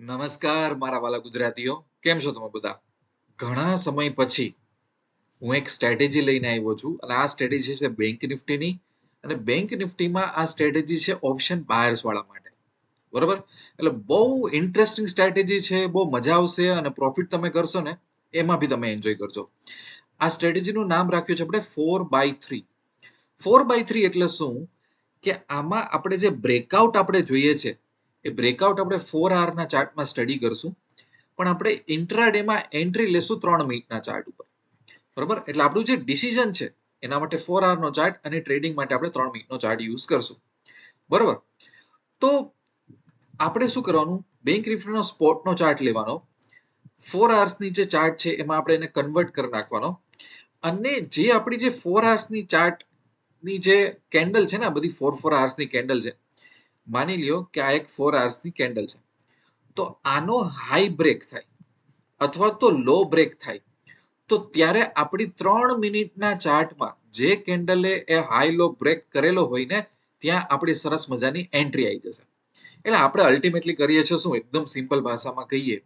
નમસ્કાર, મારા વાલા ગુજરાતીઓ. કેમ છો તમે બધા? ઘણા સમય પછી હું એક સ્ટ્રેટેજી લઈને આવ્યો છું અને આ સ્ટ્રેટેજી છે બેંક નિફ્ટીની અને બેંક નિફ્ટીમાં આ સ્ટ્રેટેજી છે ઓપ્શન બાયર્સ વાળા માટે. બરોબર? એટલે બહુ ઇન્ટરેસ્ટિંગ સ્ટ્રેટેજી છે, બહુ મજા આવશે અને પ્રોફિટ તમે કરશો ને, એમાં બી તમે એન્જોય કરજો. આ સ્ટ્રેટેજીનું નામ રાખ્યું છે આપણે four by three four by three એટલે શું? કે આમાં આપણે જે બ્રેકઆઉટ આપણે જોઈએ છે એ બ્રેકઆઉટ આપણે ફોર આવરના ચાર્ટમાં સ્ટડી કરશું. પણ આપણે ઇન્ટ્રાડેમાં એન્ટ્રી લેશું ત્રણ મિનિટના ચાર્ટ ઉપર. બરોબર? એટલે આપણું જે ડિસિઝન છે, એના માટે ફોર આવરનો ચાર્ટ અને ટ્રેડિંગ માટે આપણે ત્રણ મિનિટનો ચાર્ટ યુઝ કરશું. બરોબર? તો આપણે શું કરવાનું? બેંક નિફ્ટીનો સ્પોટનો ચાર્ટ લેવાનો. ફોર આવર્સની જે ચાર્ટ છે, એમાં આપણે એને કન્વર્ટ કરી નાખવાનો. અને જે આપણી જે ફોર આવર્સની ચાર્ટની જે કેન્ડલ છે ને, આ બધી ફોર ફોર આવર્સની કેન્ડલ છે માની લ્યો કે આ એક ફોર આવર્સની કેન્ડલ છે. તો આનો હાઈ બ્રેક થાય અથવા તો લો બ્રેક થાય. તો ત્યારે આપણી ત્રણ મિનિટના ચાર્ટમાં જે કેન્ડલે એ હાઈ લો બ્રેક કરેલો હોય ને, ત્યાં આપણી સરસ મજાની એન્ટ્રી આવી જશે. એટલે આપણે અલ્ટિમેટલી કરીએ છીએ શું? એકદમ સિમ્પલ ભાષામાં કહીએ,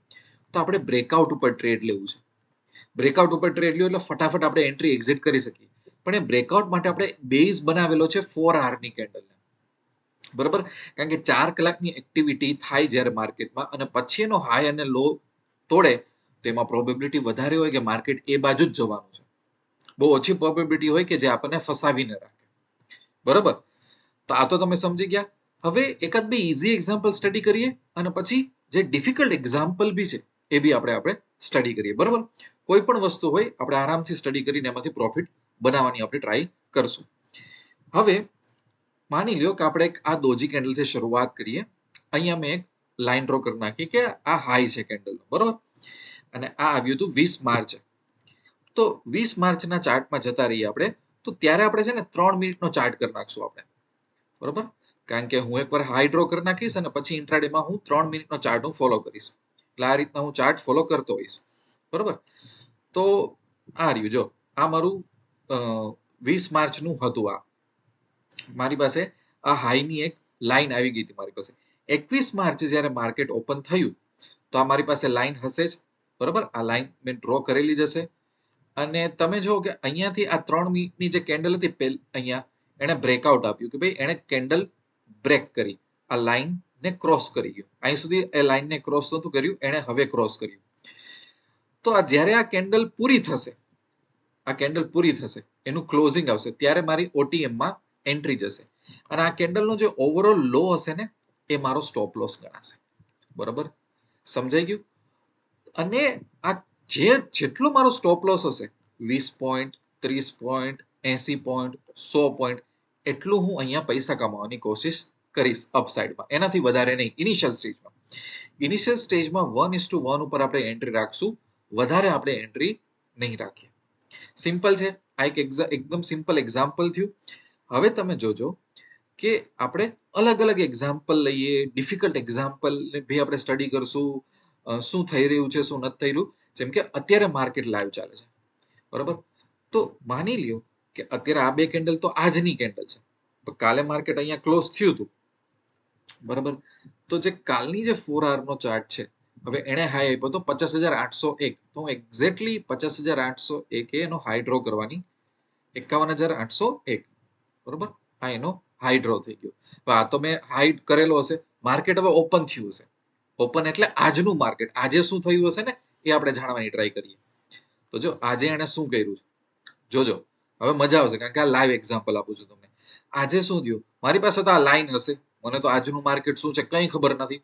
તો આપણે બ્રેકઆઉટ ઉપર ટ્રેડ લેવું છે. બ્રેકઆઉટ ઉપર ટ્રેડ લેવું એટલે ફટાફટ આપણે એન્ટ્રી એક્ઝિટ કરી શકીએ. પણ એ બ્રેકઆઉટ માટે આપણે બેઝ બનાવેલો છે ફોર આવરની કેન્ડલ બરાબર? કારણ કે ચાર કલાકની એક્ટિવિટી થાય જ્યારે માર્કેટમાં અને પછી એનો હાઈ અને લો તોડે તેમાં પ્રોબેબિલિટી વધારે હોય કે માર્કેટ એ બાજુ જ જવાનું છે. બહુ ઓછી પ્રોબેબિલિટી હોય કે જે આપણને ફસાવીને રાખે. બરાબર? તો આ તો તમે સમજી ગયા. હવે એકાદ બે ઇઝી એક્ઝામ્પલ સ્ટડી કરીએ અને પછી જે ડિફિકલ્ટ એક્ઝામ્પલ બી છે, એ બી આપણે આપણે સ્ટડી કરીએ. બરાબર? કોઈ પણ વસ્તુ હોય, આપણે આરામથી સ્ટડી કરીને એમાંથી પ્રોફિટ બનાવવાની આપણે ટ્રાય કરશું. હવે માની લ્યો કે આપણે એક આ દોજી કેન્ડલથી શરૂઆત કરીએ. અહીંયા મેં એક લાઈન ડ્રો કરી નાખી કે આ હાઈ છે કેન્ડલ બરોબર? અને આ આવ્યું હતું વીસ માર્ચ. તો વીસ માર્ચના ચાર્ટમાં જતા રહીએ આપણે, તો ત્યારે આપણે છે ને ત્રણ મિનિટનો ચાર્ટ કરી નાખશું આપણે. બરોબર? કારણ કે હું એકવાર હાઈ ડ્રો કરી નાખીશ અને પછી ઇન્ટ્રાડેમાં હું ત્રણ મિનિટનો ચાર્ટ હું ફોલો કરીશ. એટલે આ રીતના હું ચાર્ટ ફોલો કરતો હોઈશ બરોબર? તો આ રહ્યું, જો. આ મારું વીસ માર્ચનું હતું આ. મારી પાસે આ હાઈની એક લાઈન આવી ગઈ હતી મારી પાસે. એકવીસ માર્ચે જ્યારે માર્કેટ ઓપન થયું, તો આ મારી પાસે લાઈન હશે જ. બરોબર? આ લાઈન મેં ડ્રો કરેલી જશે અને તમે જુઓ કે અહીંયાથી આ ત્રણ મિનિટની જે કેન્ડલ હતી, પેલ, અહીંયા એણે બ્રેકઆઉટ આપ્યું કે ભાઈ, એણે કેન્ડલ બ્રેક કરી. આ લાઈન ને ક્રોસ કરી ગયું. અહીં સુધી એ લાઇનને ક્રોસ નતું કર્યું, એણે હવે ક્રોસ કર્યું. તો આ જ્યારે આ કેન્ડલ પૂરી થશે, આ કેન્ડલ પૂરી થશે, એનું ક્લોઝિંગ આવશે, ત્યારે મારી ઓટીએમમાં એન્ટ્રી જશે. અને આ કેન્ડલનો જે ઓવરઓલ લો હશે ને, એ મારો સ્ટોપ લોસ ગણાશે. બરાબર? સમજાઈ ગયું? અને આ જે જેટલો મારો સ્ટોપ લોસ હશે, વીસ પોઈન્ટ ત્રીસ પોઈન્ટ એસી પોઈન્ટ સો પોઈન્ટ એટલું હું અહીંયા પૈસા કમાવાની કોશિશ કરીશ અપસાઇડમાં એનાથી વધારે નહીં. ઇનિશિયલ સ્ટેજમાં ઇનિશિયલ સ્ટેજમાં વન ઇસ ટુ વન ઉપર આપણે એન્ટ્રી રાખશું. વધારે આપણે એન્ટ્રી નહીં રાખીએ. સિમ્પલ છે. આ એક એકદમ સિમ્પલ એક્ઝામ્પલ થયું. હવે તમે જોજો કે આપણે અલગ અલગ એક્ઝામ્પલ લઈએ ડિફિકલ્ટ એક્ઝામ્પલ બી આપણે સ્ટડી કરશું શું થઈ રહ્યું છે, શું નથી થઈ રહ્યું, જેમ કે અત્યારે માર્કેટ લાઈવ ચાલે છે. બરાબર? તો માની લ્યો કે અત્યારે આ બે કેન્ડલ તો આજની કેન્ડલ છે. કાલે માર્કેટ અહીંયા ક્લોઝ થયું હતું. બરાબર? તો જે કાલની જે ફોર આવરનો ચાર્ટ છે, હવે એણે હાઈ આપ્યો તો પચાસ હજાર આઠસો એક. તો એક્ઝેક્ટલી પચાસ હજાર આઠસો એક એનો હાઈ ડ્રો કરવાની. એકાવન હજાર આઠસો એક. બરોબર? આ એનો હાઈ ડ્રો થઈ ગયો. આ તો મેં હાઈ કરેલો હશે. માર્કેટ હવે ઓપન થયું હશે. ઓપન એટલે આજનું માર્કેટ આજે શું થયું હશે ને, એ આપણે જાણવાની ટ્રાય કરીએ. તો જો, આજે એને શું કર્યું છે? જોજો, હવે મજા આવશે, કારણ કે આ લાઈવ એક્ઝામ્પલ આપું છું તમને. આજે શું થયું? મારી પાસે તો આ લાઈન હશે. મને તો આજનું માર્કેટ શું છે કંઈ ખબર નથી.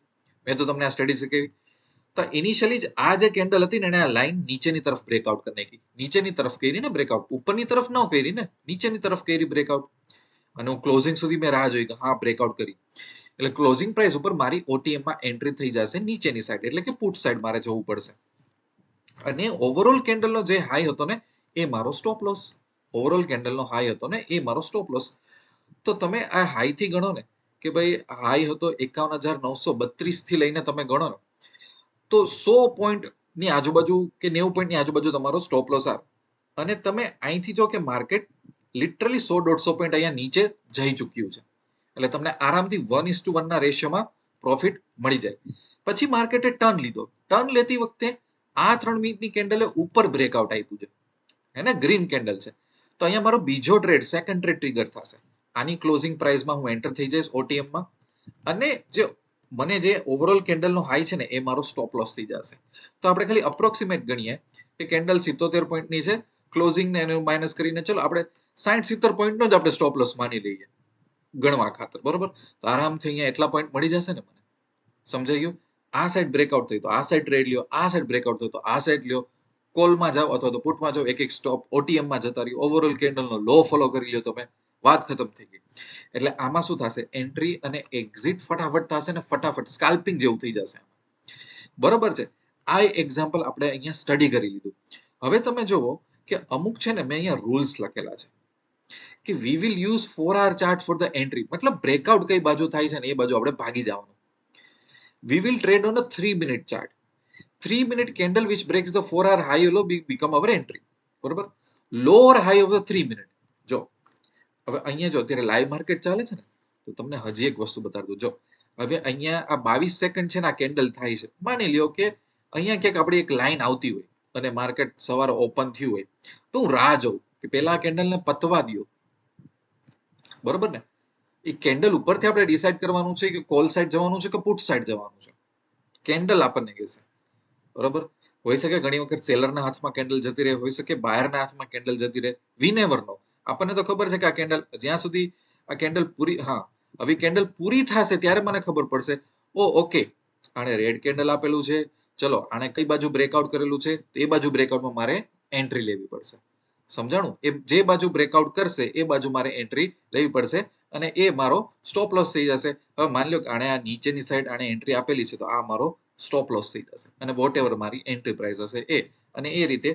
મેં તો તમને આ સ્ટડી શીખવી. તો ઇનિશિયલી જ આ જે કેન્ડલ હતી ને એને આ લાઈન નીચેની તરફ બ્રેકઆઉટ કરી નાખી. નીચેની તરફ કરી ને બ્રેકઆઉટ ઉપરની તરફ ન કરી ને, નીચેની તરફ કરી બ્રેકઆઉટ અને હું ક્લોઝિંગ સુધી મેં રાહ જોઈ કે હા બ્રેકઆઉટ કરી. એટલે ક્લોઝિંગ પ્રાઇસ ઉપર મારી ઓટીએમમાં એન્ટ્રી થઈ જશે નીચેની સાઈડ એટલે કે પુટ સાઈડ મારે જવું પડશે. અને ઓવરઓલ કેન્ડલનો જે હાઈ હતો ને, એ મારો સ્ટોપ લોસ ઓવરઓલ કેન્ડલનો હાઈ હતો ને, એ મારો સ્ટોપ લોસ તો તમે આ હાઈથી ગણો ને, કે ભાઈ હાઈ હતો એકાવન હજાર નવસો બત્રીસથી લઈને તમે ગણો ને, તો સો પોઈન્ટની આજુબાજુ કે નેવું પોઈન્ટની આજુબાજુ તમારો સ્ટોપ લોસ આવે. અને તમે અહીંથી જો કે માર્કેટ લિટરલી સો દોઢસો પોઈન્ટ અહીંયા નીચે જઈ ચૂક્યું છે. એટલે તમને આરામથી વન ઇસ ટુ વનના રેશિયોમાં પ્રોફિટ મળી જાય. પછી માર્કેટે ટર્ન લીધો. ટર્ન લેતી વખતે આ ત્રણ મિનિટની કેન્ડલે ઉપર બ્રેકઆઉટ આપ્યું છે. એને ગ્રીન કેન્ડલ છે. તો અહીંયા મારો બીજો ટ્રેડ સેકન્ડ ટ્રેડ ટ્રિગર થશે. આની ક્લોઝિંગ પ્રાઇસમાં હું એન્ટર થઈ જઈશ ઓટીએમમાં અને જે મને જે ઓવરઓલ કેન્ડલનો હાઈ છે ને, એ મારો સ્ટોપ લોસ થઈ જશે. તો આપણે ખાલી અપ્રોક્સિમેટ ગણીએ કે કેન્ડલ સિત્તોતેર પોઈન્ટની છે. ક્લોઝિંગ ને એનું માઇનસ કરીને ચલો, આપણે સાઠ સિત્તેર પોઈન્ટનો જ આપણે સ્ટોપ લોસ માની લઈએ. ગણવા ખાતર. બરોબર? તો આરામથી અહીંયા એટલા પોઈન્ટ મળી જશે ને મને? સમજાઈ ગયું? આ સાઈડ બ્રેકઆઉટ થઈ તો આ સાઈડ ટ્રેડ લ્યો, આ સાઈડ બ્રેકઆઉટ થયો તો આ સાઈડ લ્યો. કોલમાં જાઓ અથવા તો પુટમાં જાઓ એક એક સ્ટોપ ઓટીએમમાં જતા રહ્યો. ઓવરઓલ કેન્ડલનો લો ફોલો કરી લ્યો તમે. વાત ખતમ થઈ ગઈ. એટલે આમાં શું થશે? એન્ટ્રી અને એક્ઝિટ ફટાફટ થશે ને ફટાફટ સ્કાલ્પિંગ જેવું થઈ જશે. બરોબર છે? આ એક્ઝામ્પલ આપણે અહીંયા સ્ટડી કરી લીધું. હવે તમે જુઓ કે અમુક છે ને મેં અહીંયા રૂલ્સ લખેલા છે. કે we will use four hour chart for the entry મતલબ બ્રેકઆઉટ કઈ બાજુ થાય છે ને એ બાજુ આપણે ભાગી જવાનું. We will trade on a three minute chart three minute candle which breaks the four hour high low become our entry બરોબર? Lower high of the three minute જો, હવે અહીંયા જો, અત્યારે લાઈવ માર્કેટ ચાલે છે ને, તો તમને હજી એક વસ્તુ બતાવી દઉં. જો, હવે અહીંયા આ બાવીસ સેકન્ડ છે ને આ કેન્ડલ થાય છે. માની લ્યો કે અહીંયા ક્યાંક આપણી એક લાઈન આવતી હોય અને માર્કેટ સવારે ઓપન થયું હોય, તો હું રાહ જોઉં કે પેલા આ કેન્ડલને પતવા દો બરોબર ને? એ કેન્ડલ ઉપરથી આપણે ડિસાઈડ કરવાનું છે કે કોલ સાઈડ જવાનું છે કે પુટ સાઈડ જવાનું છે? કેન્ડલ આપણને કહેશે. બરોબર? હોઈ શકે ઘણી વખત સેલરના હાથમાં કેન્ડલ જતી રહે, હોઈ શકે બાયરના હાથમાં કેન્ડલ જતી રહે. વી નો આપણને તો ખબર છે કે આ કેન્ડલ, જ્યાં સુધી આ કેન્ડલ પૂરી, હા, હવે કેન્ડલ પૂરી થશે ત્યારે મને ખબર પડશે. ઓ ઓકે આણે રેડ કેન્ડલ આપેલું છે. ચલો આણે કઈ બાજુ બ્રેકઆઉટ કરેલું છે? તો એ બાજુ બ્રેકઆઉટમાં મારે એન્ટ્રી લેવી પડશે. સમજાણું? એ જે બાજુ બ્રેકઆઉટ કરશે, એ બાજુ મારે એન્ટ્રી લેવી પડશે અને એ મારો સ્ટોપ લોસ થઈ જશે. હવે માની લો કે આણે આ નીચેની સાઈડ આણે એન્ટ્રી આપેલી છે, તો આ મારો સ્ટોપ લોસ થઈ જશે અને વોટ એવર મારી એન્ટ્રી પ્રાઇસ હશે એ. અને એ રીતે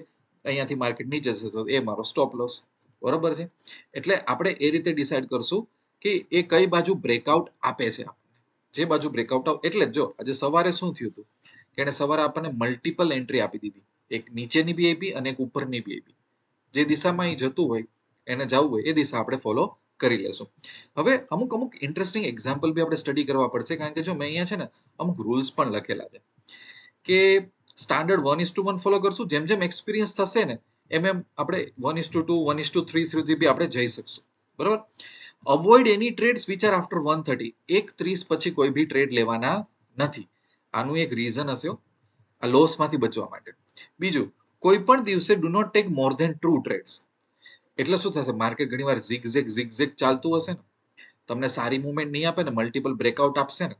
અહીંયાથી માર્કેટ નીચે જશે, તો એ મારો સ્ટોપ લોસ બરોબર છે? એટલે આપણે એ રીતે ડિસાઈડ કરશું કે એ કઈ બાજુ બ્રેકઆઉટ આપે છે જે બાજુ બ્રેકઆઉટ આવે એટલે જો આજે સવારે શું થયું હતું? કે એણે સવારે આપણને મલ્ટિપલ એન્ટ્રી આપી દીધી. એક નીચેની બી આપી અને એક ઉપરની બી આપી જે દિશામાં એ જતું હોય, એને જવું હોય, એ દિશા આપણે ફોલો કરી લેશું. હવે અમુક અમુક ઇન્ટરેસ્ટિંગ એક્ઝામ્પલ બી આપણે સ્ટડી કરવા પડશે, કારણ કે જો મેં અહીંયા છે ને અમુક રૂલ્સ પણ લખેલા છે. કે standard one is to one follow કરશું, જેમ જેમ એક્સપિરિયન્સ થશે ને, એમ એમ આપણે one is to two two one is to two બી આપણે જઈ શકશું. બરોબર? Avoid any trades which are after one thirty એક, ત્રીસ પછી કોઈ બી ટ્રેડ લેવાના નથી. આનું એક રીઝન હશે આ લોસમાંથી બચવા માટે. બીજું કોઈ પણ દિવસે do not take more than two trades એટલે શું થશે? માર્કેટ ઘણીવાર ઝીગ ઝેક ઝીક ઝેક ચાલતું હશે ને? તમને સારી મુવમેન્ટ નહીં આપે ને મલ્ટિપલ બ્રેકઆઉટ આપશે ને?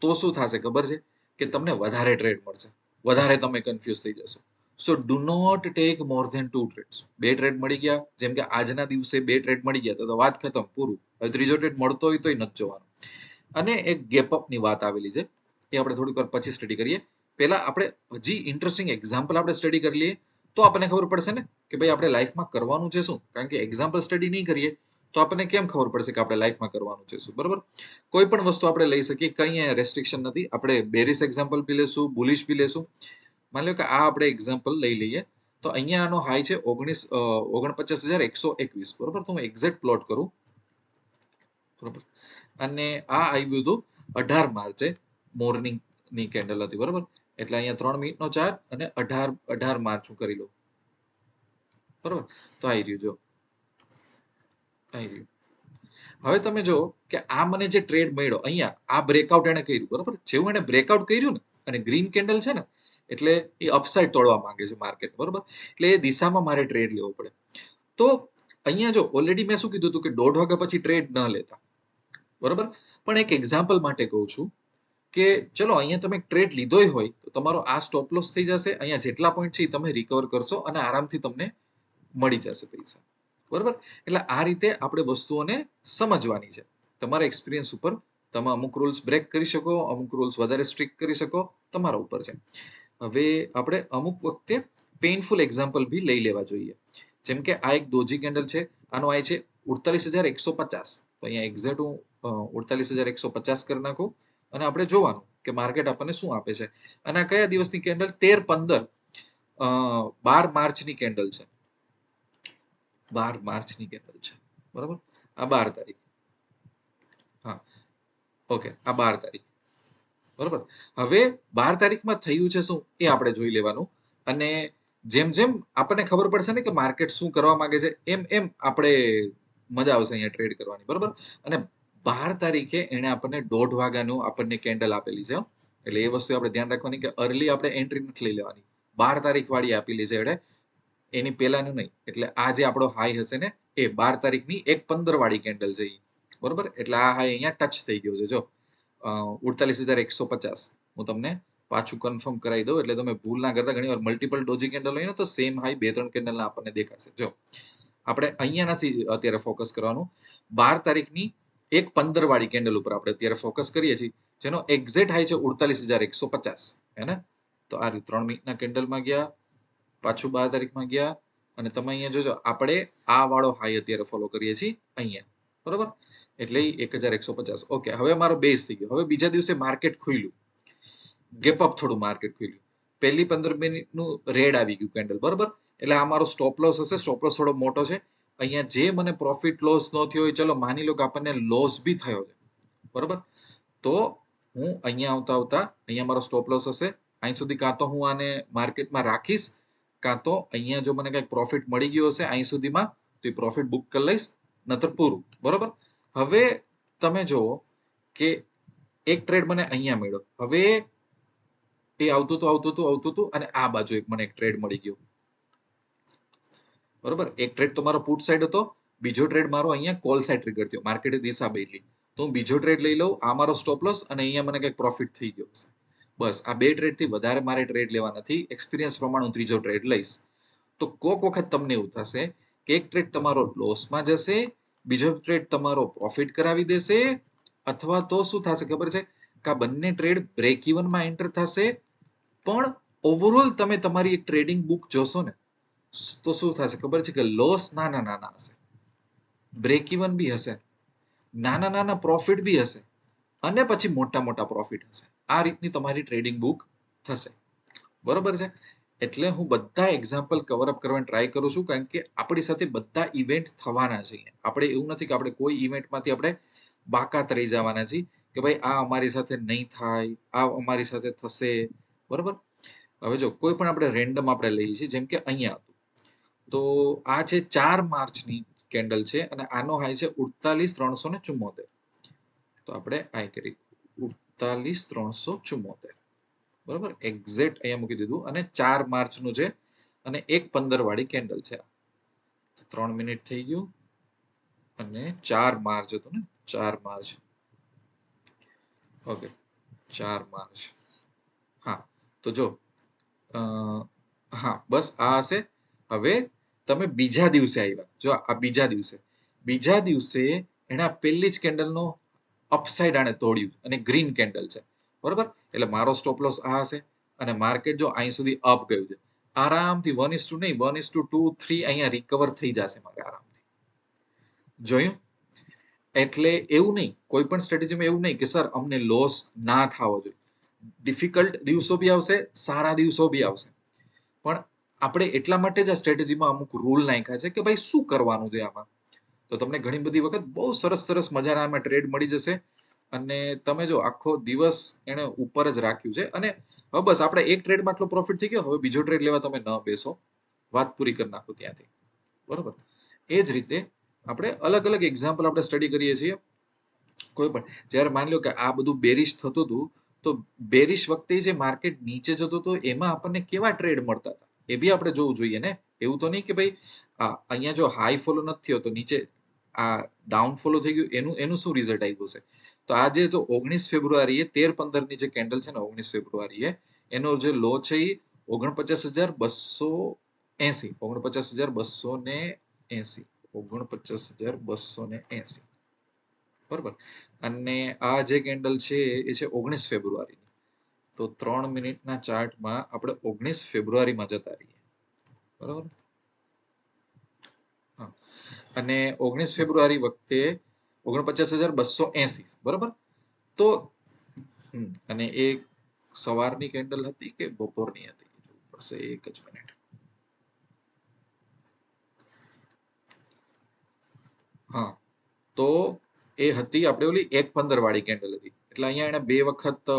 તો શું થશે ખબર છે? કે તમને વધારે ટ્રેડ મળશે. વધારે તમે કન્ફ્યુઝ થઈ જશો. So do not take more than two trades બે ટ્રેડ મળી ગયા. જેમ કે આજના દિવસે બે ટ્રેડ મળી ગયા. તો વાત ખતમ, પૂરું. હવે ત્રીજો ટ્રેડ મળતો હોય તોય નથી જોવાનું. અને એક ગેપઅપની વાત આવેલી છે, એ આપણે થોડીક વાર પછી સ્ટડી કરીએ. પહેલા આપણે હજી ઇન્ટરેસ્ટિંગ એક્ઝામ્પલ આપણે સ્ટડી કરી લઈએ, તો આપણને ખબર પડશે ને કે ભાઈ આપણે લાઈફમાં કરવાનું છે શું? કારણ કે એક્ઝામ્પલ સ્ટડી નહીં કરીએ, તો આપણને કેમ ખબર પડશે કે આપણે લાઈફમાં કરવાનું છે શું? બરાબર? કોઈ પણ વસ્તુ આપણે લઈ શકીએ, કઈ રેસ્ટ્રિક્શન નથી. આપણે બેરિસ એક્ઝામ્પલ બી લેશું બુલિશ બી લેશું. માની લો કે આ આપણે એક્ઝામ્પલ લઈ લઈએ, તો અહીંયા આનો હાઈ છે ઓગણીસ ઓગણપચાસ હજાર એકસો એકવીસ. બરોબર? તો હું એક્ઝેક્ટ પ્લોટ કરું. બરોબર? અને આ આવ્યું હતું અઢાર માર્ચે મોર્નિંગની કેન્ડલ હતી. બરોબર? એટલે અહીંયા ત્રણ મિનિટનો ચાર્જ અને અઢાર અઢાર માર્ચ હું કરી લઉં. બરોબર? તો આવી રહ્યું, જો. આવી રહ્યું. હવે તમે જો કે આ મને જે ટ્રેડ મળ્યો, અહીંયા આ બ્રેકઆઉટ એને કર્યું, બરોબર? જેવું એને બ્રેકઆઉટ કર્યું ને, અને ગ્રીન કેન્ડલ છે ને, એટલે એ અપસાઇડ તોડવા માંગે છે માર્કેટ બરોબર? એટલે એ દિશામાં મારે ટ્રેડ લેવો પડે. તો અહીંયા જો ઓલરેડી મેં શું કીધું હતું કે દોઢ વાગ્યા પછી ટ્રેડ ન લેતા, બરોબર? પણ એક એક્ઝામ્પલ માટે કહું છું. કે ચલો, અહીંયા તમે ટ્રેડ લીધોય હોય, તો તમારો આ સ્ટોપ લોસ થઈ જશે, અહીંયા જેટલા પોઈન્ટ છે એ તમે રિકવર કરશો અને આરામથી તમને મળી જશે પૈસા. બરોબર? એટલે આ રીતે આપણે વસ્તુઓને સમજવાની છે. તમારા એક્સપિરિયન્સ ઉપર તમે અમુક રૂલ્સ બ્રેક કરી શકો, અમુક રૂલ્સ વધારે સ્ટ્રિક્ટ કરી શકો, તમારા ઉપર છે. હવે આપણે અમુક વખતે પેઇનફુલ એક્ઝામ્પલ બી લઈ લેવા જોઈએ. જેમ કે આ એક દોજી કેન્ડલ છે, આનો આય છે, ઉડતાલીસ હજાર એકસો પચાસ. તો અહીંયા એક્ઝેક્ટ હું ઉડતાલીસ હજાર એકસો પચાસ કરી નાખું. અને આપણે જોવાનું કે માર્કેટ આપણને શું આપે છે. અને આ કયા દિવસની કેન્ડલ? તેર પંદર બાર માર્ચની કેન્ડલ છે. બાર માર્ચની કેન્ડલ છે. બરાબર? આ બાર તારીખ. હા. ઓકે. આ બાર તારીખ. બરોબર? હવે બાર તારીખમાં થયું છે શું? એ આપણે જોઈ લેવાનું. અને જેમ જેમ આપણને ખબર પડશે ને કે માર્કેટ શું કરવા માંગે છે, એમ એમ આપણે મજા આવશે અહીંયા ટ્રેડ કરવાની. બરોબર? અને બાર તારીખે એને આપણને દોઢ વાગ્યાનું આપણને કેન્ડલ આપેલી છે એટલે એ વસ્તુ આપણે ધ્યાન રાખવાની કે અર્લી આપણે એન્ટ્રી નથી લઈ લેવાની. બાર તારીખ વાળી આપેલી છે એણે. એની પહેલાનું નહીં. એટલે આ જે આપણો હાઈ હશે ને, એ બાર તારીખની એક પંદર વાળી કેન્ડલ છે. બરોબર? એટલે આ હાઈ અહીંયા ટચ થઈ ગયો છે, જો. ઉડતાલીસ હજાર એકસો પચાસ. હું તમને પાછું કન્ફર્મ કરાવી દઉં, એટલે તમે ભૂલ ના કરતા. ઘણી વાર મલ્ટિપલ ડોજી કેન્ડલ હોય ને, તો સેમ હાઈ બે ત્રણ કેન્ડલના આપણને દેખાશે. જો. આપણે અહીંયા નથી અત્યારે ફોકસ કરવાનું. બાર તારીખની એક પંદર વાળી કેન્ડલ ઉપર આપણે અત્યારે ફોકસ કરીએ છીએ, જેનો એક્ઝેક્ટ હાઈ છે ઉડતાલીસ હજાર એકસો પચાસ, હે તો આ રીતે ત્રણ મિનિટના કેન્ડલમાં ગયા, પાછું બાર તારીખમાં ગયા, અને તમે અહીંયા જોજો, આપણે આ વાળો હાઈ અત્યારે ફોલો કરીએ છીએ અહીંયા, બરોબર? એટલે એક હજાર એકસો પચાસ. ઓકે હવે મારો બેઝ થઈ ગયો. હવે બીજા દિવસે માર્કેટ ખુલ્યું ગેપ અપ થોડું માર્કેટ ખુલ્યું પહેલી પંદર મિનિટનું રેડ આવી ગયું કેન્ડલ, બરોબર? એટલે આ મારો સ્ટોપ લોસ હશે સ્ટોપ લોસ થોડો મોટો છે. અહીંયા જે મને પ્રોફિટ લોસ ન થયો હોય, ચલો માની લો કે આપણને લોસ બી થયો છે. બરોબર? તો હું અહીંયા આવતા આવતા, અહીંયા મારો સ્ટોપ લોસ હશે. અહીં સુધી કાં તો હું આને માર્કેટમાં રાખીશ, કાં તો અહીંયા જો મને કંઈક પ્રોફિટ મળી ગયો હશે, અહીં સુધીમાં, તો એ પ્રોફિટ બુક કરી લઈશ નતર પૂરું. બરોબર? હવે તમે જુઓ કે એક ટ્રેડ મને અહીંયા મળ્યો. હવે એ આવતું હતું આવતું હતું આવતું હતું, અને આ બાજુ એક મને એક ટ્રેડ મળી ગયો. બરોબર? એક ટ્રેડ તો મારો પુટ સાઈડ હતો, બીજો ટ્રેડ મારો અહીંયા કોલ સાઈડ ટ્રિગર થયો માર્કેટે દિશા બદલી. તો હું બીજો ટ્રેડ લઈ લઉં, આ મારો સ્ટોપ લોસ અને અહીંયા મને કંઈક પ્રોફિટ થઈ ગયો હશે. બસ, આ બે ટ્રેડથી વધારે મારે ટ્રેડ લેવા નથી એક્સપિરિયન્સ પ્રમાણે હું ત્રીજો ટ્રેડ લઈશ. તો કોક વખત તમને એવું થશે કે એક ટ્રેડ તમારો લોસમાં જશે, બીજો ટ્રેડ તમારો પ્રોફિટ કરાવી દેશે, અથવા તો શું થશે ખબર છે? કે આ બંને ટ્રેડ બ્રેક ઇવનમાં એન્ટર થશે, પણ ઓવરઓલ તમે તમારી એક ટ્રેડિંગ બુક જોશો ને તો શું થશે? ખબર છે કે લોસ નાના નાના હશે. બ્રેક ઇવન બી હશે. નાના નાના પ્રોફિટ બી હશે. અને પછી મોટા મોટા પ્રોફિટ હશે. આ રીતની તમારી ટ્રેડિંગ બુક થશે. બરોબર છે? એટલે હું બધા એક્ઝામ્પલ કવર અપ કરવાની ટ્રાય કરું છું, કારણ કે આપણી સાથે બધા ઇવેન્ટ થવાના છે. આપણે એવું નથી કે આપણે કોઈ ઇવેન્ટમાંથી આપણે બાકાત રહી જવાના છીએ કે ભાઈ આ અમારી સાથે નહીં થાય, આ અમારી સાથે થશે. બરોબર? હવે જો કોઈ પણ આપણે રેન્ડમ આપણે લઈએ છીએ, જેમ કે અહીંયા હતું તો આ છે ચાર માર્ચની કેન્ડલ છે અને આનો હાઈ છે ઉડતાલીસ ત્રણસો ને ચુમ્મોતેર તો આપણે હાઈ કરી ઉડતાલીસ ત્રણસો ચુમ્મોતેર બરાબર? એક્ઝેક્ટ અહીંયા મૂકી દીધું. અને ચાર માર્ચનું છે અને એક પંદર વાળી કેન્ડલ છે. ત્રણ મિનિટ થઈ ગયું. અને ચાર માર્ચ હતું ને? ચાર માર્ચ. ઓકે. ચાર માર્ચ. હા. તો જો હા, બસ આ હશે. હવે તમે બીજા દિવસે આવ્યા. જો આ બીજા દિવસે. બીજા દિવસે એના પહેલી જ કેન્ડલનો અપસાઇડ આને તોડ્યું અને ગ્રીન કેન્ડલ છે. બરોબર? એટલે મારો સ્ટોપ લોસ આ હશે અને માર્કેટ જો અહીં સુધી અપ ગયું છે. આરામથી one is to two one is to two two અહીંયા રિકવર થઈ જશે મારે આરામથી. જોયું? એટલે એવું નહીં, કોઈ પણ સ્ટ્રેટેજીમાં એવું નહીં કે, સર, અમને લોસ ના થવો જોઈએ. ડિફિકલ્ટ દિવસો બી આવશે, સારા દિવસો બી આવશે. પણ આપણે એટલા માટે જ આ સ્ટ્રેટેજીમાં અમુક રૂલ નાખ્યા છે કે ભાઈ શું કરવાનું છે આમાં? તો તમને ઘણી બધી વખત બહુ સરસ સરસ મજાના આમાં ટ્રેડ મળી જશે. અને તમે જો આખો દિવસ એણે ઉપર જ રાખ્યું છે. અને હવે બસ આપણે એક ટ્રેડમાં આટલો પ્રોફિટ થઈ ગયો, હવે બીજો ટ્રેડ લેવા તમે ન બેસો. વાત પૂરી કરી નાખો ત્યાંથી. બરોબર? એ જ રીતે આપણે અલગ અલગ એક્ઝામ્પલ આપણે સ્ટડી કરીએ છીએ. કોઈ પણ, જ્યારે માની લો કે આ બધું બેરિશ થતું હતું, તો બેરિશ વખતે જે માર્કેટ નીચે જતો હતું, એમાં આપણને કેવા ટ્રેડ મળતા હતા? એ બી આપણે જોવું જોઈએ ને? એવું તો નહીં કે ભાઈ, આ અહીંયા જો હાઈ ફોલો નથી થયો તો નીચે આ ડાઉન ફોલો થઈ ગયું, એનું એનું શું રિઝલ્ટ આવ્યું છે તો આજે તો ઓગણીસ ફેબ્રુઆરીએ તેર પંદરની જે કેન્ડલ છે ને ઓગણીસ ફેબ્રુઆરીએ, એનો જે લો છે એ ઓગણપચાસ હજાર બસો એસી, ઓગણપચાસ હજાર બસો ને એસી, ઓગણપચાસ હજાર બસો ને એસી. બરોબર? અને આ જે કેન્ડલ છે એ છે ઓગણીસ ફેબ્રુઆરીની. તો ત્રણ મિનિટના ચાર્ટમાં આપણે ઓગણીસ ફેબ્રુઆરીમાં જતા રહીએ. બરોબર? અને ઓગણીસ ફેબ્રુઆરી વખતે ઓગણપચાસ હજાર બસો એસી, બરોબર? તો અને એ સવારની કેન્ડલ હતી કે બપોરની હતી? જોવું પડશે એક જ મિનિટ. હા. તો એ હતી આપણે ઓલી એક પંદર વાળી કેન્ડલ હતી. એટલે અહીંયા એને બે વખત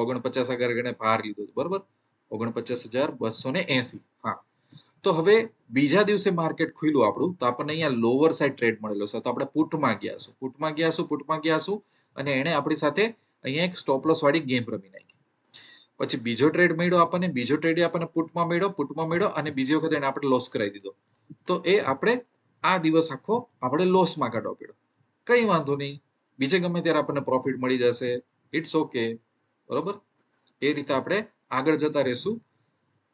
ઓગણપચાસ હજાર એને ભાર લીધો બરોબર? ઓગણપચાસ હજાર બસો ને એસી, હા. તો હવે બીજા દિવસે માર્કેટ ખુલ્યું આપણું, તો આપણને અહીંયા લોઅર સાઈડ ટ્રેડ મળેલો છે. તો આપણે પુટમાં ગયા છું પુટમાં ગયા છું પુટમાં ગયા છું અને એણે આપણી સાથે અહીંયા એક સ્ટોપ લોસ વાળી ગેમ રમી નાખી. પછી બીજો ટ્રેડ મળ્યો આપણને, બીજો ટ્રેડ આપણને પુટમાં મળ્યો પુટમાં મળ્યો અને બીજી વખત એને આપણે લોસ કરાવી દીધો. તો એ આપણે આ દિવસ આખો આપણે લોસમાં કાઢવો પડ્યો. કઈ વાંધો નહીં. બીજે ગમે ત્યારે આપણને પ્રોફિટ મળી જશે ઇટ્સ ઓકે બરોબર? એ રીતે આપણે આગળ જતા રહેશું.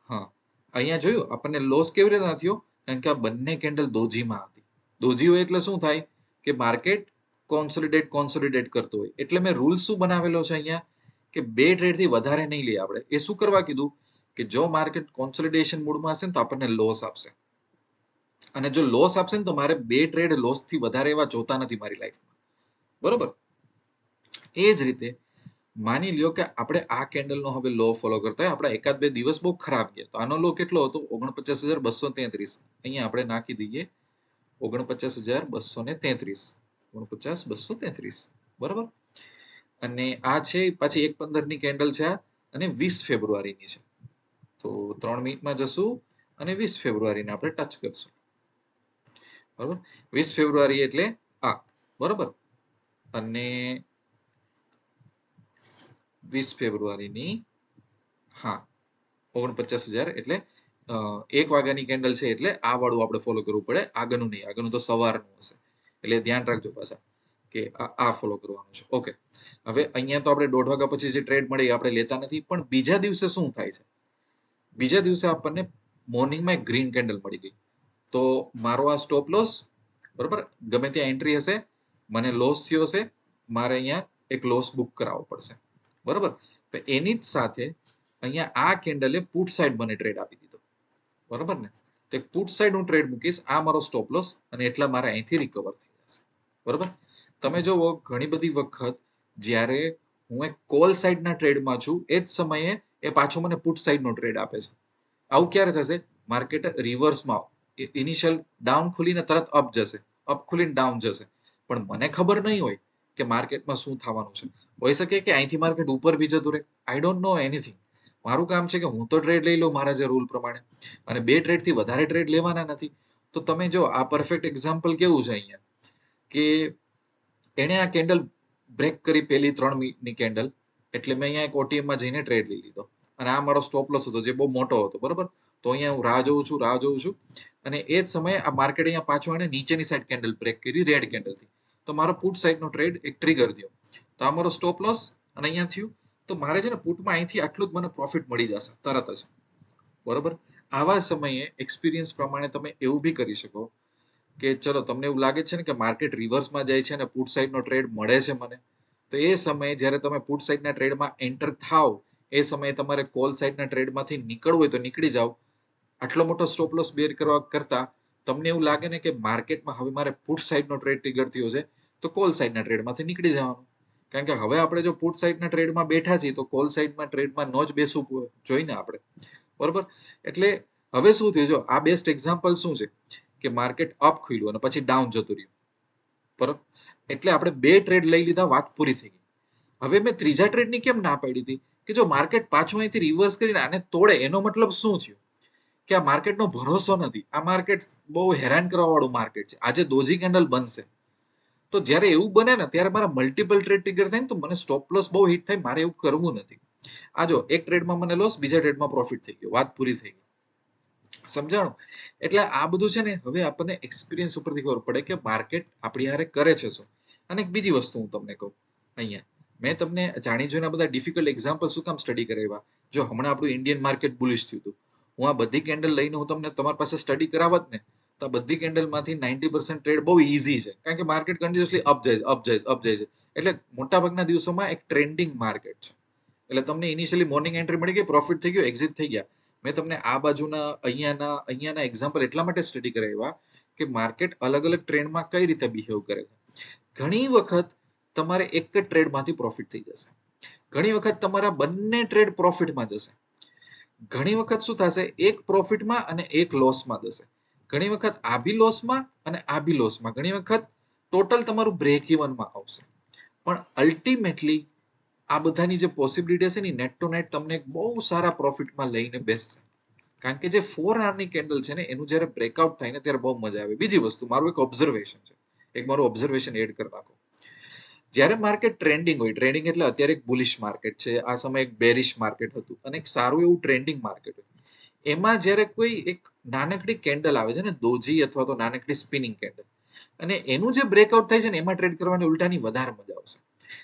હા. અહીંયા જોયું, આપણને લોસ કેવી રીતે થયો? કારણ કે આ બંને કેન્ડલ દોજીમાં હતી. દોજી હોય એટલે શું થાય? કે માર્કેટ કોન્સોલિડેટ કોન્સોલિડેટ કરતો હોય. એટલે મેં રૂલ શું બનાવેલો છે અહીંયા? કે બે ટ્રેડથી વધારે નહીં લઈએ આપણે. એ શું કરવા કીધું? કે જો માર્કેટ કોન્સોલિડેશન મૂડમાં હશે ને, તો આપણને લોસ આપશે. અને જો લોસ આપશે ને, તો મારે બે ટ્રેડ લોસથી વધારે એવા જોતા નથી મારી લાઈફમાં બરોબર? એ જ રીતે માની લ્યો કે આપણે આ કેન્ડલનો હવે લો ફોલો કરતા હોય, આપણા એકાદ બે દિવસ બહુ ખરાબ ગયા. તો આનો લો કેટલો હતો? ઓગણપચાસ હજાર બસો તેત્રીસ. અહીંયા આપણે નાખી દઈએ ઓગણપચાસ હજાર બસો ને તેત્રીસ. ઓગણપચાસ બસો તેત્રીસ. બરાબર? અને આ છે, પાછી એક પંદરની કેન્ડલ છે અને વીસ ફેબ્રુઆરીની છે. તો ત્રણ મિનિટમાં જશું અને વીસ ફેબ્રુઆરીને આપણે ટચ કરશું. બરાબર? વીસ ફેબ્રુઆરી એટલે આ. બરાબર? અને વીસ ફેબ્રુઆરીની, હા, ઓગણપચાસ હજાર એટલે એક વાગ્યાની કેન્ડલ છે એટલે આ વાળું આપણે ફોલો કરવું પડે, આગળનું નહીં, આગળનું તો સવારનું હશે. એટલે ધ્યાન રાખજો પાછા કે આ ફોલો કરવાનું છે. ઓકે હવે અહીંયા તો આપણે દોઢ વાગ્યા પછી જે ટ્રેડ મળે એ આપણે લેતા નથી, પણ બીજા દિવસે શું થાય છે? બીજા દિવસે આપણને મોર્નિંગમાં એક ગ્રીન કેન્ડલ મળી ગઈ. તો મારો આ સ્ટોપ લોસ બરાબર? ગમે ત્યાં એન્ટ્રી હશે મને લોસ થયો હશે મારે અહીંયા એક લોસ બુક કરાવવો પડશે. બરાબર? તો એની જ સાથે અહીંયા આ કેન્ડલે પુટ સાઈડ મને ટ્રેડ આપી દીધો. બરાબર ને? તો પુટ સાઈડ હું ટ્રેડ મૂકીશ, આ મારો સ્ટોપ લોસ અને એટલા મારે અહીંથી રિકવર થઈ જશે. બરાબર? તમે જોવો ઘણી બધી વખત જ્યારે હું એક કોલ સાઈડના ટ્રેડમાં છું, એ જ સમયે એ પાછો મને પુટ સાઈડનો ટ્રેડ આપે છે. આવું ક્યારે થશે? માર્કેટ રિવર્સમાં ઇનિશિયલ ડાઉન ખુલીને તરત અપ જશે. અપ ખુલીને ડાઉન જશે. પણ મને ખબર નહીં હોય કે માર્કેટમાં શું થવાનું છે. હોઈ શકે કે અહીંથી માર્કેટ ઉપર બી જતું રહે. આઈ ડોન્ટ નો એનીથિંગ મારું કામ છે કે હું તો ટ્રેડ લઈ લઉં મારા જે રૂલ પ્રમાણે. અને બે ટ્રેડથી વધારે ટ્રેડ લેવાના નથી. તો તમે જો આ પરફેક્ટ એક્ઝામ્પલ કેવું છે અહીંયા? કે એણે આ કેન્ડલ બ્રેક કરી પેલી ત્રણ મિનિટની કેન્ડલ એટલે મેં અહીંયા એક ઓટીએમમાં જઈને ટ્રેડ લઈ લીધો. અને આ મારો સ્ટોપ લોસ હતો, જે બહુ મોટો હતો, બરાબર? તો અહીંયા હું રાહ જોઉં છું, રાહ જોઉં છું. અને એ જ સમયે આ માર્કેટ અહીંયા પાછું એને નીચેની સાઈડ કેન્ડલ બ્રેક કરી રેડ કેન્ડલથી તો મારો પુટ સાઈડનો ટ્રેડ એક ટ્રિગર થયો. તો આ મારો સ્ટોપ લોસ અને અહીંયા થયું. તો મારે છે ને પુટમાં અહીંથી આટલું જ મને પ્રોફિટ મળી જશે, તરત જ. બરોબર? આવા સમયે એક્સપિરિયન્સ પ્રમાણે તમે એવું બી કરી શકો કે ચલો, તમને એવું લાગે છે ને કે માર્કેટ રિવર્સમાં જાય છે અને પુટ સાઈડનો ટ્રેડ મળે છે મને. તો એ સમયે જ્યારે તમે પુટ સાઈડના ટ્રેડમાં એન્ટર થાવ એ સમયે તમારે કોલ સાઈડના ટ્રેડમાંથી નીકળવું હોય તો નીકળી જાઓ. આટલો મોટો સ્ટોપ લોસ બેર કરવા કરતાં તમને એવું લાગે ને કે માર્કેટમાં હવે મારે પુટ સાઈડનો ટ્રેડ ટ્રિગર થયો છે તો કોલ સાઈડના ટ્રેડમાંથી નીકળી જવાનું. કારણ કે હવે આપણે જો પુટ સાઈડના ટ્રેડમાં બેઠા છીએ, તો કોલ સાઈડમાં ટ્રેડમાં ન જ બેસવું જોઈને આપણે. બરોબર? એટલે હવે શું થયું? જો આ બેસ્ટ એક્ઝામ્પલ શું છે? કે માર્કેટ અપ ખુલ્યું અને પછી ડાઉન જતું રહ્યું. બરોબર? એટલે આપણે બે ટ્રેડ લઈ લીધા, વાત પૂરી થઈ ગઈ. હવે મેં ત્રીજા ટ્રેડની કેમ ના પાડી હતી? કે જો માર્કેટ પાછું અહીંથી રિવર્સ કરીને આને તોડે, એનો મતલબ શું થયો? કે આ માર્કેટનો ભરોસો નથી. આ માર્કેટ બહુ હેરાન કરવા વાળું માર્કેટ છે. આજે દોજી કેન્ડલ બનશે. તો જ્યારે એવું બને ને, ત્યારે મારા મલ્ટિપલ ટ્રેડ ટ્રિગર થાય ને, તો મને સ્ટોપ લોસ બહુ હિટ થાય, મારે એવું કરવું નથી. આ જો, એક ટ્રેડમાં મને લોસ બીજા ટ્રેડમાં પ્રોફિટ થઈ ગયો, વાત પૂરી થઈ ગઈ. સમજાણું? એટલે આ બધું છે ને, હવે આપણને એક્સપિરિયન્સ ઉપરથી ખબર પડે કે માર્કેટ આપણી હારે કરે છે શું. અને એક બીજી વસ્તુ હું તમને કહું, અહીંયા. મેં તમને જાણી જોઈને બધા ડિફિકલ્ટ એક્ઝામ્પલ શું કામ સ્ટડી કરાવ્યા? જો હમણાં આપણું ઇન્ડિયન માર્કેટ બુલિશ થયું હતું. હું આ બધી કેન્ડલ લઈને હું તમને તમારી પાસે સ્ટડી કરાવત ને તો આ બધી કેન્ડલમાંથી નાઇન્ટી પર્સન્ટ ટ્રેડ બહુ ઇઝી છે. કારણ કે માર્કેટ કન્ટિન્યુઅસલી અપ જાય અપ જાય અપ જાય છે. એટલે મોટાભાગના દિવસોમાં એક ટ્રેન્ડિંગ માર્કેટ છે. એટલે તમને ઇનિશિયલી મોર્નિંગ એન્ટ્રી મળી ગઈ પ્રોફિટ થઈ ગયો એક્ઝિટ થઈ ગયા. મેં તમને આ બાજુના, અહીંયાના અહીંયાના એક્ઝામ્પલ એટલા માટે સ્ટડી કરાવ્યા કે માર્કેટ અલગ અલગ ટ્રેન્ડમાં કઈ રીતે બિહેવ કરે છે. ઘણી વખત તમારે એક જ ટ્રેડમાંથી પ્રોફિટ થઈ જશે. ઘણી વખત તમારા બંને ટ્રેડ પ્રોફિટમાં જશે. ઘણી વખત શું થશે? એક પ્રોફિટમાં અને એક લોસમાં જશે. ઘણી વખત આભી લોસમાં અને આભી લોસમાં. ઘણી વખત ટોટલ તમારું બ્રેક ઇવનમાં આવશે. પણ અલ્ટિમેટલી આ બધાની જે પોસિબિલિટી છે ને નેટ ટુ નેટ તમને એક બહુ સારા પ્રોફિટમાં લઈને બેસશે. કારણ કે જે ફોર આવરની કેન્ડલ છે ને, એનું જ્યારે બ્રેકઆઉટ થાય ને, ત્યારે બહુ મજા આવે. બીજી વસ્તુ, મારું એક ઓબ્ઝર્વેશન છે. એક મારું ઓબ્ઝર્વેશન એડ કરી નાખો. જ્યારે માર્કેટ ટ્રેન્ડિંગ હોય ટ્રેન્ડિંગ એટલે અત્યારે એક બુલિશ માર્કેટ છે, આ સમયે એક બેરિશ માર્કેટ હતું, અને એક સારું એવું ટ્રેન્ડિંગ માર્કેટ હોય. એમાં જ્યારે કોઈ એક નાનકડી કેન્ડલ આવે છે ને, દોજી અથવા તો નાનકડી સ્પિનિંગ કેન્ડલ. અને એનું જે બ્રેકઆઉટ થાય છે ને, એમાં ટ્રેડ કરવાની ઉલટાની વધારે મજા આવશે.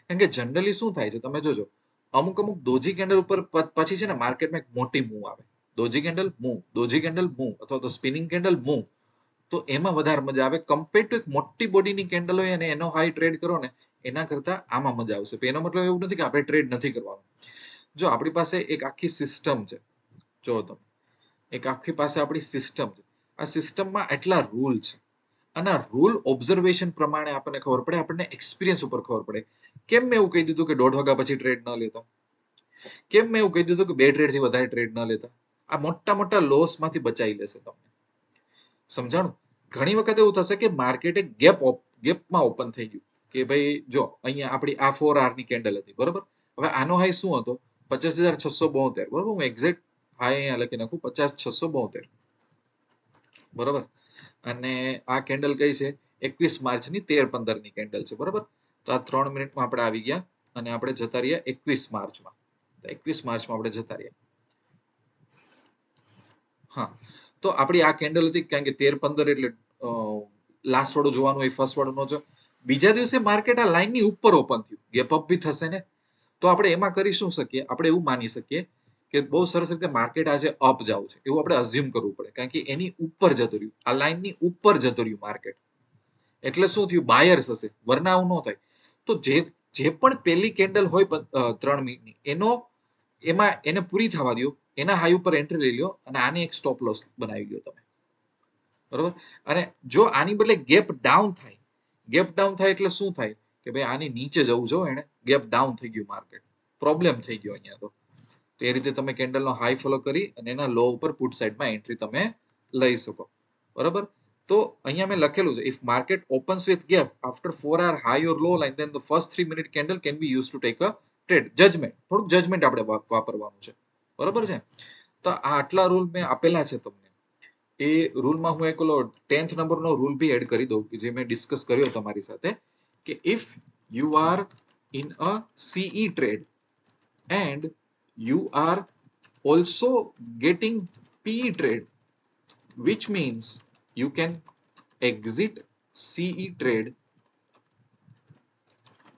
કારણ કે જનરલી શું થાય છે, તમે જોજો, અમુક અમુક દોજી કેન્ડલ ઉપર પછી છે ને, માર્કેટમાં એક મોટી મૂવ આવે. Doji candle move doji candle move અથવા તો સ્પિનિંગ કેન્ડલ મૂવ તો એમાં વધારે મજા આવે. કમ્પેર ટુ એક મોટી બોડીની કેન્ડલ હોય અને એનો હાઈ ટ્રેડ કરો ને, એના કરતા આમાં મજા આવશે. એનો મતલબ એવું નથી કે આપણે ટ્રેડ નથી કરવાનું. જો આપણી પાસે એક આખી સિસ્ટમ છે, જો તમે એક આખી પાસે આપણી સિસ્ટમ છે. આ સિસ્ટમમાં એટલા રૂલ છે. અને આ રૂલ ઓબ્ઝર્વેશન પ્રમાણે આપણને ખબર પડે, આપણને એક્સપિરિયન્સ ઉપર ખબર પડે. કેમ મેં એવું કહી દીધું કે દોઢ વાગ્યા પછી ટ્રેડ ન લેતા? કેમ મેં એવું કહી દીધું કે બે ટ્રેડથી વધારે ટ્રેડ ન લેતા? આ મોટા મોટા લોસમાંથી બચાવી લેશે તમને. સમજાણું? ઘણી વખત એવું થશે કે માર્કેટ એક ગેપ ગેપમાં ઓપન થઈ ગયું. કે ભાઈ, જો, અહીંયા આપણી આ ફોરની કેન્ડલ હતી, બરોબર? હવે આનો હાઈ શું હતો? પચાસ હજાર છસો બોતેર, બરોબર? હું એક્ઝેક્ટ હાઈ અહીંયા લખી નાખું પચાસ છસો બોતેર. બરોબર? અને આ કેન્ડલ કઈ છે? એકવીસ માર્ચની તેર પંદરની કેન્ડલ છે, બરોબર? તો આ ત્રણ મિનિટમાં આપણે આવી ગયા અને આપણે જતા રહ્યા એકવીસ માર્ચમાં. એકવીસ માર્ચમાં આપણે જતા રહ્યા. હા. તો આપણી આ કેન્ડલ હતી કારણ કે તેર પંદર એટલે લાસ્ટ વાળું જોવાનું હોય ફર્સ્ટ વાળું નો છે બીજા દિવસે માર્કેટ આ લાઈનની ઉપર ઓપન થયું. ગેપ બી થશે ને? તો આપણે એમાં કરી શું શકીએ? આપણે એવું માની શકીએ કે બહુ સરસ રીતે માર્કેટ આજે અપ જવું છે. એવું આપણે અઝ્યુમ કરવું પડે. કારણ કે એની ઉપર જતું રહ્યું. આ લાઈનની ઉપર જતું રહ્યું માર્કેટ એટલે શું થયું? બાયર્સ હશે. વરના ન થાય. તો જે જે પણ પહેલી કેન્ડલ હોય ત્રણ મિનિટની, એનો, એમાં એને પૂરી થવા દો એના હાઈ ઉપર એન્ટ્રી લઈ લ્યો અને આને એક સ્ટોપ લોસ બનાવી ગયો તમે. બરોબર? અને જો આની બદલે ગેપ ડાઉન થાય ગેપ ડાઉન થાય એટલે શું થાય? કે ભાઈ આની નીચે જવું જો એને ગેપ ડાઉન થઈ ગયું માર્કેટ પ્રોબ્લેમ થઈ ગયો અહીંયા તો. તો એ રીતે તમે કેન્ડલનો હાઈ ફોલો કરી અને એના લો ઉપર પુટ સાઈડમાં એન્ટ્રી તમે લઈ શકો. બરાબર? તો અહીંયા મેં લખેલું છે if market opens with gap after four hour high or low line then the first three minute candle can be use to take a trade judgement થોડુંક જજમેન્ટ આપણે વાપરવાનું છે. બરાબર છે? તો આ આટલા રૂલ મેં આપેલા છે તમને. એ રૂલમાં હું એક ટેન્થ નંબરનો રૂલ બી એડ કરી દઉં, કે જે મેં ડિસ્કસ કર્યો તમારી સાથે, કે if you are in a CE trade and you are also getting PE trade which means you can exit CE trade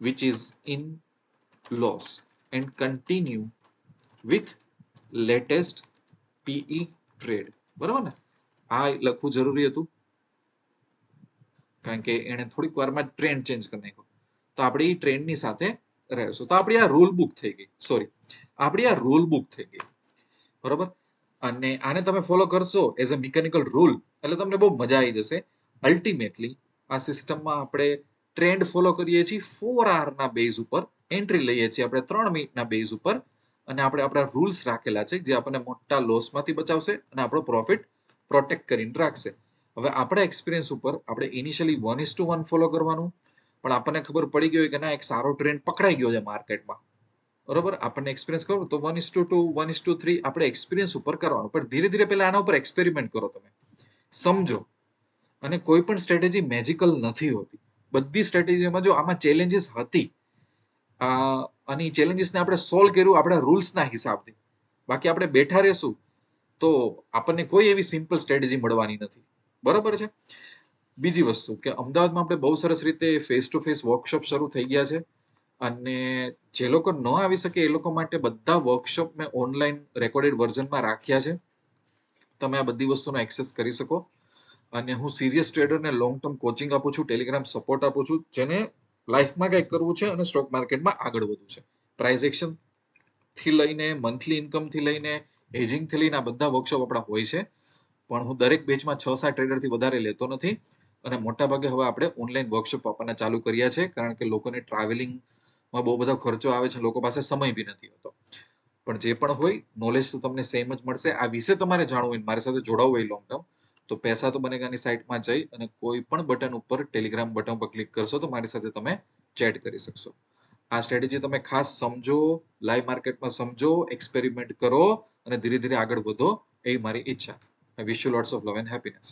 which is in loss and continue with latest PE trade બરાબર ને આ લખવું જરૂરી હતું કારણ કે એને થોડીક વારમાં ટ્રેન્ડ ચેન્જ કરી નાખ્યો તો આપણે એ ટ્રેન્ડની સાથે રહેશું તો આપણી આ રૂલ બુક થઈ ગઈ. સોરી આપણી આ રૂલ બુક થઈ ગઈ. બરોબર? અને આને તમે ફોલો કરશો એઝ અ મિકેનિકલ રૂલ એટલે તમને બહુ મજા આવી જશે. અલ્ટિમેટલી આ સિસ્ટમમાં આપણે ટ્રેન્ડ ફોલો કરીએ છીએ ફોર ના બેઝ ઉપર. એન્ટ્રી લઈએ છીએ આપણે ત્રણ મિનિટના બેઝ ઉપર. અને આપણે આપણા રૂલ્સ રાખેલા છે જે આપણને મોટા લોસમાંથી બચાવશે અને આપણો પ્રોફિટ પ્રોટેક્ટ કરીને રાખશે. હવે આપણા એક્સપિરિયન્સ ઉપર આપણે initially one is to one follow કરવાનું પણ આપણને ખબર પડી ગઈ હોય કે ના, એક સારો ટ્રેન્ડ પકડાઈ ગયો છે માર્કેટમાં બરોબર? આપણને એક્સપિરિયન્સ કરો તો one is two two one is two three આપણે એક્સપિરિયન્સ ઉપર કરવાનું. પણ ધીરે ધીરે પહેલા આના ઉપર એક્સપેરિમેન્ટ કરો તમે. સમજો. અને કોઈ પણ સ્ટ્રેટેજી મેજિકલ નથી હોતી. બધી સ્ટ્રેટેજીમાં જો આમાં ચેલેન્જીસ હતી અને એ ચેલેન્જીસને આપણે સોલ્વ કર્યું આપણા રૂલ્સના હિસાબથી. બાકી આપણે બેઠા રહેશું તો આપણને કોઈ એવી સિમ્પલ સ્ટ્રેટેજી મળવાની નથી. બરાબર છે? બીજી વસ્તુ કે અમદાવાદમાં આપણે બહુ સરસ રીતે ફેસ ટુ ફેસ વર્કશોપ શરૂ થઈ ગયા છે અને જે લોકો ન આવી શકે એ લોકો માટે બધા વર્કશોપ મેં ઓનલાઈન રેકોર્ડેડ વર્ઝનમાં રાખ્યા છે. તમે આ બધી વસ્તુનો એક્સેસ કરી શકો. અને હું સિરિયસ ટ્રેડરને લોંગ ટર્મ કોચિંગ આપું છું ટેલિગ્રામ સપોર્ટ આપું છું, જેને લાઈફમાં કંઈક કરવું છે અને સ્ટોક માર્કેટમાં આગળ વધવું છે. પ્રાઇઝ એક્શનથી લઈને મંથલી ઇન્કમથી લઈને હેજિંગથી લઈને આ બધા વર્કશોપ આપણા હોય છે. પણ હું દરેક બેચમાં છ સાત ટ્રેડરથી વધારે લેતો નથી. અને મોટા ભાગે હવે આપણે ઓનલાઈન વર્કશોપ આપવાના ચાલુ કર્યા છે, કારણ કે લોકોને ટ્રાવેલિંગમાં બહુ બધો ખર્ચો આવે છે, લોકો પાસે સમય બી નથી હોતો. પણ જે પણ હોય નોલેજ તો તમને સેમ જ મળશે. આ વિશે તમારે જાણવું હોય, મારી સાથે જોડાવવું હોય લોંગ ટર્મ તો પૈસા તો બનેગાની સાઇટમાં જઈ અને કોઈ પણ બટન ઉપર ટેલિગ્રામ બટન પર ક્લિક કરશો તો મારી સાથે તમે ચેટ કરી શકશો. આ સ્ટ્રેટેજી તમે ખાસ સમજો લાઈવ માર્કેટમાં સમજો એક્સપેરિમેન્ટ કરો અને ધીરે ધીરે આગળ વધો એ મારી ઈચ્છા. Wish you lots of love and happiness